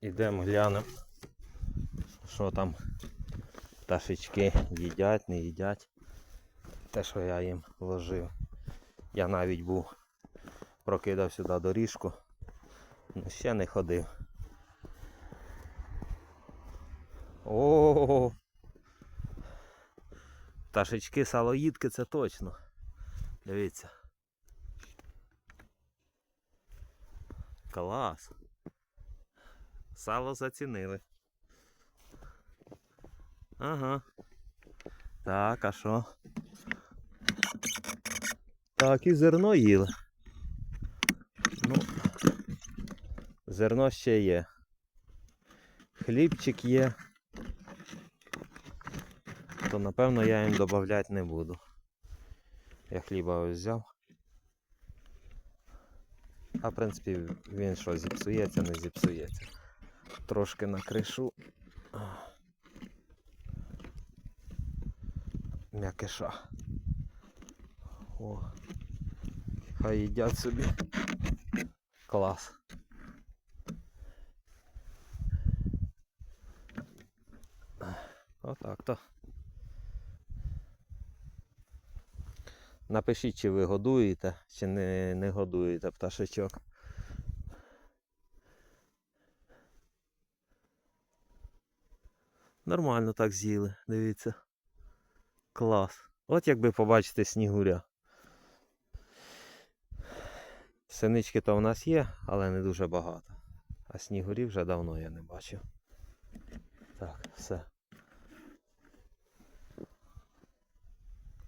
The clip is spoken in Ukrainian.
Ідемо глянемо, що там пташечки їдять, не їдять. Те, що я їм вложив. Я навіть був прокидав сюди доріжку, але ще не ходив. О, пташечки салоїдки це точно. Дивіться. Клас. Сало зацінили. Ага. Так, а що? Так, і зерно їли. Ну, зерно ще є. Хлібчик є. То напевно я їм додавати не буду. Я хліба ось взяв. А в принципі він що зіпсується, не зіпсується. Трошки накришу. М'якиша. О. Хай їдять собі. Клас. Отак то. Напишіть, чи ви годуєте, чи не, не годуєте пташечок. Нормально так з'їли, дивіться. Клас. От якби побачите снігуря. Синички то в нас є, але не дуже багато. А снігурів вже давно я не бачив. Так, все.